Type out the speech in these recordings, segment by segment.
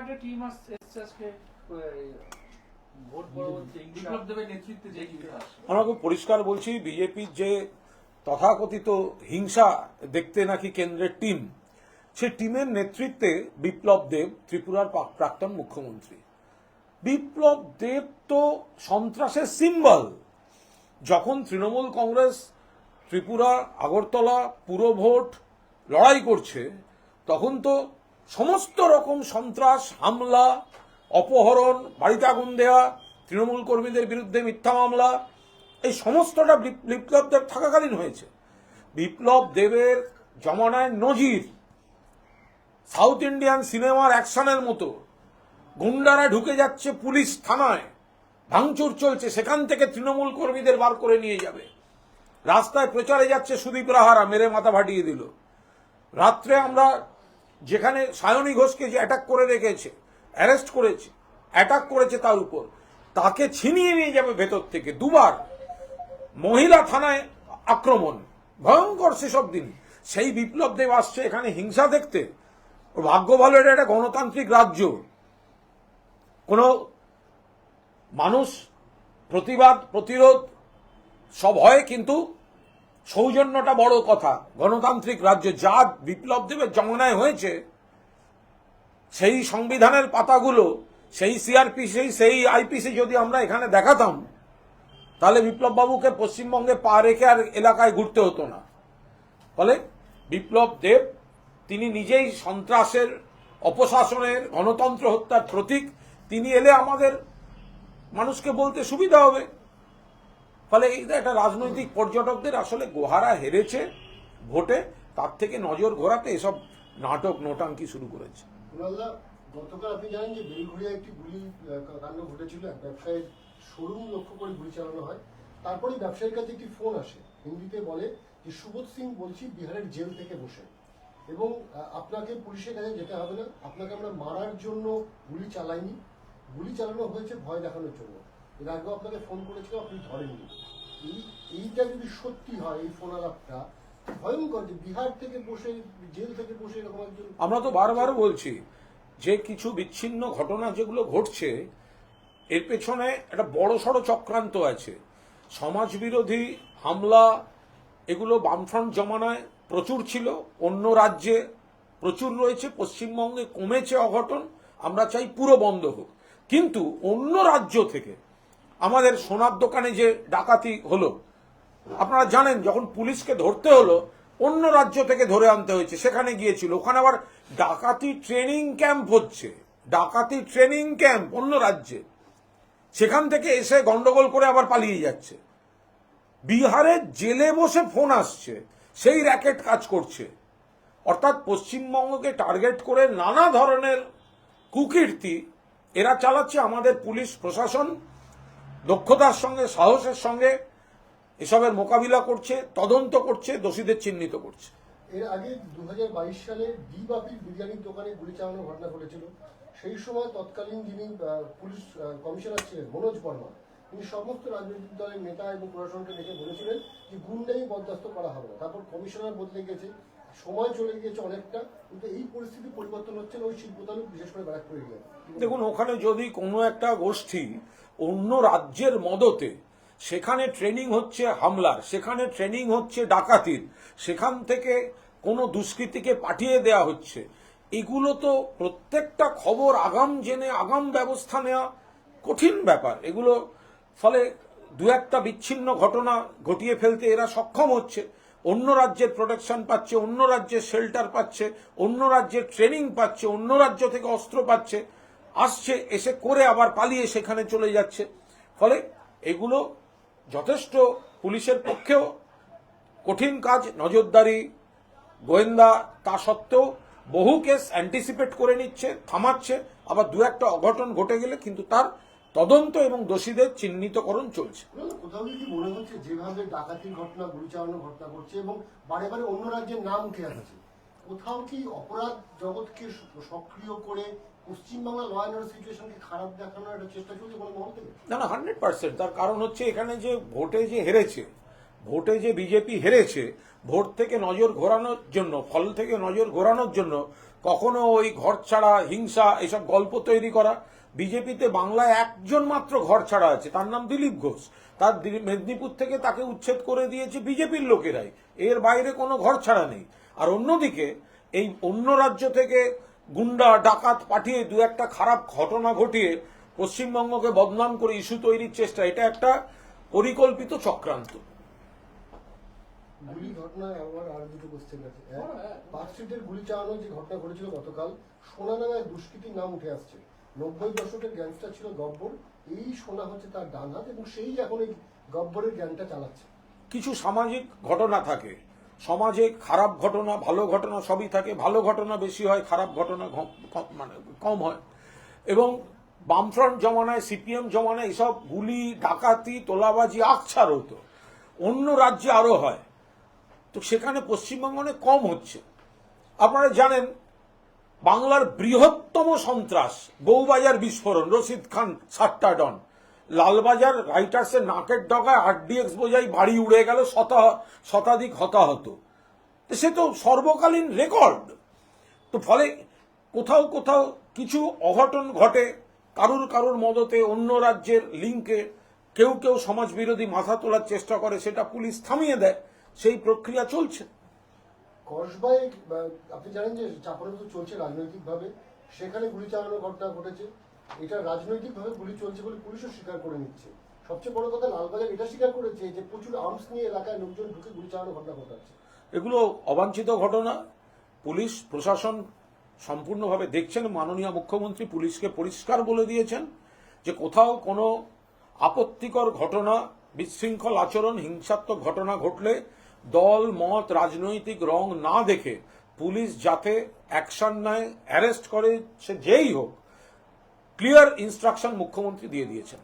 একটা টিম আসছে আজকে। ভোট পরবর্তী বিপ্লব দেবের নেতৃত্বে যে আমরা খুব পরিষ্কার বলছি বিজেপির যে তথাকথিত হিংসা দেখতে নাকি কেন্দ্রের টিম সে টিমের নেতৃত্বে বিপ্লব দেব ত্রিপুরার প্রাক্তন মুখ্যমন্ত্রী। বিপ্লব দেব তো সন্ত্রাসের সিম্বল যখন তৃণমূল কংগ্রেস ত্রিপুরা আগরতলা পুরো ভোট লড়াই করছে তখন তো সমস্ত রকম সন্ত্রাস, হামলা, অপহরণ বাড়িতে আগুন দেওয়া তৃণমূল কর্মীদের বিরুদ্ধে মিথ্যা মামলা, এই সমস্তটা বিপ- বিপ্লব দেব থাকাকালীন হয়েছে। বিপ্লব দেবের জমানায় নজির, সাউথ ইন্ডিয়ান সিনেমার অ্যাকশনের মতো, গুন্ডারা ঢুকে যাচ্ছে পুলিশ থানায়, ভাঙচুর চলছে, সেখান থেকে তৃণমূল কর্মীদের বার করে নিয়ে যাবে। রাস্তায় প্রচারে যাচ্ছে সুদীপ রাহারা, মেরে মাথা ফাটিয়ে দিল। রাত্রে আমরা যেখানে সায়নী ঘোষকে যে অ্যাটাক করে রেখেছে অ্যারেস্ট করেছে অ্যাটাক করেছে তার উপর, তাকে ছিনিয়ে নিয়ে যাবে ভেতর থেকে দুবার। মহিলা থানায় আক্রমণ, ভয়ঙ্কর সেসব দিন। সেই বিপ্লব দেব আসছে এখানে হিংসা দেখতে। ভাগ্য ভালো, এটা একটা গণতান্ত্রিক রাজ্য। কোনো মানুষ প্রতিবাদ, প্রতিরোধ, সব হয় কিন্তু সৌজন্যটা বড় কথা। গণতান্ত্রিক রাজ্য যা বিপ্লব দেবের জমানায় হয়েছে, সেই সংবিধানের পাতাগুলো, সেই সিআরপিসি সেই আইপিসি যদি আমরা এখানে দেখাতাম, তাহলে বিপ্লব বাবুকে পশ্চিমবঙ্গে পা রেখে আর এলাকায় ঘুরতে হতো না। ফলে বিপ্লব দেব, তিনি নিজেই সন্ত্রাসের, অপশাসনের, গণতন্ত্র হত্যার প্রতীক, তিনি এলে আমাদের মানুষকে বলতে সুবিধা হবে। ফলে এটা একটা রাজনৈতিক পর্যটকদের আসলে গোহারা হেরেছে ভোটে, তার থেকে নজর ঘোরাতে এসব নাটক নোটাঙ্কি শুরু করেছে। গতকাল আপনি জানেন যে বেলঘড়িয়া একটি গুলি কাণ্ড ঘটেছিল, এক ব্যবসায়ীর শোরুম লক্ষ্য করে গুলি চালানো হয়। তারপরে ব্যবসায়ীর কাছে একটি ফোন আসে, হিন্দিতে বলে যে, সুবোধ সিং বলছি বিহারের জেল থেকে বসে। এবং আপনাকে পুলিশের কাছে যেতে হবে না, আপনাকে আমরা মারার জন্য গুলি চালাইনি। গুলি চালানো হয়েছে ভয় দেখানোর জন্য। এর আপনাকে ফোন করেছিল আপনি ধরেননি। এই, এইটা যদি সত্যি হয়, এই ফোন আলাপটা ভয়ঙ্কর যে বিহার থেকে বসে, জেল থেকে বসে এরকম একজন আমরা তো বারবার বলছি, যে কিছু বিচ্ছিন্ন ঘটনা যেগুলো ঘটছে, এর পেছনে একটা বড় সড় চক্রান্ত আছে। সমাজবিরোধী হামলা, এগুলো বামফ্রন্ট জমানায় প্রচুর ছিল, অন্য রাজ্যে প্রচুর রয়েছে, পশ্চিমবঙ্গে কমেছে অঘটন, আমরা চাই পুরো বন্ধ হোক। কিন্তু অন্য রাজ্য থেকে আমাদের সোনার দোকানে যে ডাকাতি হলো, আপনারা জানেন যখন পুলিশকে ধরতে হলো, অন্য রাজ্য থেকে ধরে আনতে হয়েছে, সেখানে গিয়েছিল। ওখানে আবার ডাকাতি ট্রেনিং ক্যাম্প হচ্ছে, ডাকাতি ট্রেনিং ক্যাম্প অন্য রাজ্যে। সেখান থেকে এসে গন্ডগোল করে আবার পালিয়ে যাচ্ছে। বিহারের জেলে বসে ফোন আসছে, সেই র্যাকেট কাজ করছে। অর্থাৎ পশ্চিমবঙ্গকে টার্গেট করে নানা ধরনের কুকীর্তি এরা চালাচ্ছে আমাদের পুলিশ প্রশাসন দক্ষতার সঙ্গে সাহসের সঙ্গে এসবের মোকাবিলা করছে তদন্ত করছে দোষীদের চিহ্নিত করছে। এর আগে দু হাজার বাইশ সালে ডি বাপির বিরিয়ানির দোকানে গুলি চালানোর ঘটনা ঘটেছিল। সেই সময় তৎকালীন যিনি পুলিশ কমিশনার ছিলেন মনোজ বর্মা তিনি সমস্ত রাজনৈতিক দলের নেতা এবং প্রশাসনকে ডেকে বলেছিলেন যে গুন্ডাই বরদাস্ত করা হবে তারপর কমিশনার বদলে গেছে সময় চলে গিয়েছে অনেকটা কিন্তু এই পরিস্থিতি পরিবর্তন হচ্ছে না ওই শিল্প তালুক বিশেষ করে ব্যারাকপুর এরিয়ায় দেখুন ওখানে যদি কোনো একটা গোষ্ঠী অন্য রাজ্যের মদতে, সেখানে ট্রেনিং হচ্ছে হামলার, সেখানে ট্রেনিং হচ্ছে ডাকাতির, সেখান থেকে কোনো দুষ্কৃতীকে পাঠিয়ে দেয়া হচ্ছে। এগুলো তো প্রত্যেকটা খবর আগাম জেনে, আগাম ব্যবস্থা নেওয়া কঠিন ব্যাপার। এগুলো ফলে দু একটা বিচ্ছিন্ন ঘটনা ঘটিয়ে ফেলতে এরা সক্ষম হচ্ছে। অন্য রাজ্যের প্রোটেকশন পাচ্ছে, অন্য রাজ্যের শেল্টার পাচ্ছে, অন্য রাজ্যের ট্রেনিং পাচ্ছে, অন্য রাজ্য থেকে অস্ত্র পাচ্ছে। আসছে, এসে করে আবার পালিয়ে সেখানে চলে যাচ্ছে। ফলে এগুলো যথেষ্ট পুলিশের পক্ষেও কঠিন কাজ, নজরদারি, গোয়েন্দা তা সত্ত্বেও বহু কেস অ্যান্টিসিপেট করে নিচ্ছে, থামাচ্ছে, আবার দু একটা অঘটন ঘটে গেলে কিন্তু তার তদন্ত এবং দোষীদের চিহ্নিতকরণ চলছে। কোথাও কি মনে হচ্ছে যেভাবে ডাকাতির ঘটনা গুলি চালানোর ঘটনা ঘটছে এবং বারে বারে অন্য রাজ্যের নাম উঠে আসছে, কোথাও কি অপরাধ জগৎকে সক্রিয় করে তার কারণ হচ্ছে এখানে যে ভোটে যে হেরেছে, ভোটে যে বিজেপি হেরেছে, ভোট থেকে নজর ঘোরানোর জন্য, ফল থেকে নজর ঘোরানোর জন্য কখনো ওই ঘর ছাড়া, হিংসা, এসব গল্প তৈরি করা বিজেপিতে বাংলায় একজন মাত্র ঘর ছাড়া আছে, তার নাম দিলীপ ঘোষ। তার মেদিনীপুর থেকে তাকে উচ্ছেদ করে দিয়েছে বিজেপির লোকেরাই। এর বাইরে কোনো ঘর ছাড়া নেই। আর অন্যদিকে, এই অন্য রাজ্য থেকে গুন্ডা ডাকাত পাঠিয়ে দু একটা খারাপ ঘটনা ঘটিয়ে পশ্চিমবঙ্গকে বদনাম করে ইস্যু তৈরির চেষ্টা এটা একটা পরিকল্পিত চক্রান্ত। গুলি ঘটনায় আমার আর দুটো কোশ্চেন আছে। এক, পার্ক গুলি চালানোর যে ঘটনা ঘটেছিল গতকাল সোনাডাঙ্গায় দুষ্কৃতির নাম উঠে আসছে। নব্বই দশকের গ্যাংস্টার ছিল গব্বর। এই সোনা হচ্ছে তার ডান হাত এবং সেই এখন এই গব্বরের গ্যাংটা চালাচ্ছে। কিছু সামাজিক ঘটনা থাকে। সমাজে খারাপ ঘটনা, ভালো ঘটনা সবই থাকে। ভালো ঘটনা বেশি হয়, খারাপ ঘটনা মানে কম হয়। এবং বামফ্রন্ট জমানায়, সিপিএম জমানায় এইসব গুলি, ডাকাতি, তোলাবাজি, আকছার হতো। অন্য রাজ্যে আরও হয়। তো সেখানে পশ্চিমবঙ্গ কম হচ্ছে। আপনারা জানেন, বাংলার বৃহত্তম সন্ত্রাস, বউবাজার বিস্ফোরণ, রশিদ খান, সাতটা ডন। লালবাজার রাইটার্সের নাকের ডগায় আরডিএক্স বোঝাই বাড়ি উড়ে গেল শতা শতাধিক হতাহত। সে তো সর্বকালীন রেকর্ড তো ফলে কোথাও কোথাও কিছু অঘটন ঘটে কারুর কারুর মদতে অন্য রাজ্যের লিঙ্কে কেউ কেউ সমাজ বিরোধী মাথা তোলার চেষ্টা করে সেটা পুলিশ থামিয়ে দেয় সেই প্রক্রিয়া চলছে। কসবায় বা, আপনি জানেন যে চাপড়ে তো চলছে রাজনৈতিকভাবে সেখানে গুলি চালানোর ঘটনা ঘটেছে। এটা রাজনৈতিকভাবে গুলি চলছে বলে পুলিশও স্বীকার করে নিচ্ছে। সবচেয়ে বড় কথা লালবাজার এটা স্বীকার করেছে যে প্রচুর আর্মস নিয়ে এলাকায় লোকজন ঢুকে গুলি চালানোর ঘটনা ঘটাচ্ছে। এগুলো অবাঞ্ছিত ঘটনা। পুলিশ, প্রশাসন সম্পূর্ণভাবে দেখছেন। মাননীয় মুখ্যমন্ত্রী পুলিশকে পরিষ্কার বলে দিয়েছেন যে কোথাও কোনো আপত্তিকর ঘটনা, বিশৃঙ্খল আচরণ, হিংসাত্মক ঘটনা ঘটলে দল, মত, রাজনৈতিক রং না দেখে পুলিশ যাতে অ্যাকশন নেয়, অ্যারেস্ট করে, সে যেই হোক ক্লিয়ার ইনস্ট্রাকশন মুখ্যমন্ত্রী দিয়ে দিয়েছেন।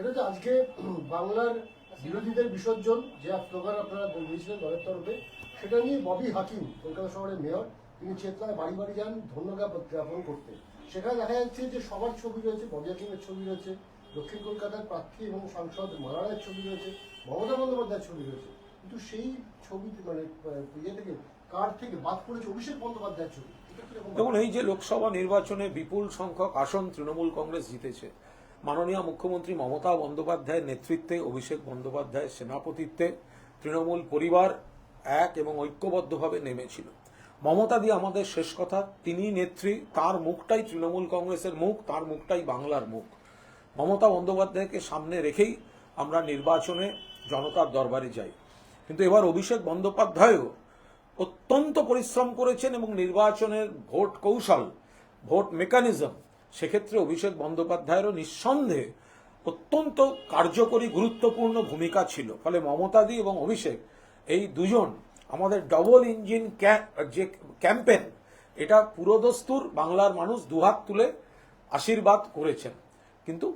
একটা আজকে বাংলার বিরোধীদের বিসর্জন যে স্লোগান আপনারা দিয়েছিলেন দলের তরফে সেটা নিয়ে ববি হাকিম কলকাতা শহরের মেয়র তিনি চেতলায় বাড়ি বাড়ি যান ধন্যবাদ জ্ঞাপন করতে সেখানে দেখা যাচ্ছে যে সবার ছবি রয়েছে ববি হাকিমের ছবি রয়েছে দক্ষিণ কলকাতার প্রার্থী এবং সাংসদ মারারায়ের ছবি রয়েছে মমতা বন্দ্যোপাধ্যায়ের ছবি রয়েছে কিন্তু সেই ছবি মানে ইয়ে থেকে কার্ড থেকে? বাদ পড়েছে অভিষেক বন্দ্যোপাধ্যায়ের ছবি। দেখুন এই যে লোকসভা নির্বাচনে বিপুল সংখ্যক আসন তৃণমূল কংগ্রেস জিতেছে। মাননীয় মুখ্যমন্ত্রী মমতা বন্দ্যোপাধ্যায়ের নেতৃত্বে অভিষেক বন্দ্যোপাধ্যায়ের সেনাপতিত্বে তৃণমূল পরিবার এক এবং ঐক্যবদ্ধভাবে নেমেছিল। মমতা দিয়ে আমাদের শেষ কথা তিনি নেত্রী তার মুখটাই তৃণমূল কংগ্রেসের মুখ তার মুখটাই বাংলার মুখ। মমতা বন্দ্যোপাধ্যায়কে সামনে রেখেই আমরা নির্বাচনে জনতার দরবারে যাই। কিন্তু এবার অভিষেক বন্দ্যোপাধ্যায়ও অত্যন্ত পরিশ্রম করেছেন এবং নির্বাচনের ভোট কৌশল, ভোট মেকানিজম সেক্ষেত্রে অভিষেক বন্দ্যোপাধ্যায়েরও নিঃসন্দেহে অত্যন্ত কার্যকরী, গুরুত্বপূর্ণ ভূমিকা ছিল। ফলে মমতাদি এবং অভিষেক এই দুজন আমাদের ডবল ইঞ্জিন যে ক্যাম্পেন এটা পুরোদস্তুর বাংলার মানুষ দুহাত তুলে আশীর্বাদ করেছেন। কিন্তু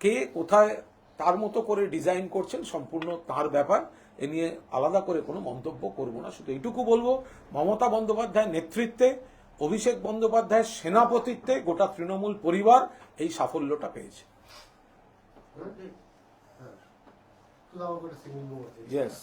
কে কোথায় তার মতো করে ডিজাইন করছেন সম্পূর্ণ তার ব্যাপার। এ নিয়ে আলাদা করে কোনো মন্তব্য করব না। শুধু এইটুকু বলব মমতা বন্দ্যোপাধ্যায়ের নেতৃত্বে অভিষেক বন্দ্যোপাধ্যায়ের সেনাপতিত্বে গোটা তৃণমূল পরিবার এই সাফল্যটা পেয়েছে। হ্যাঁ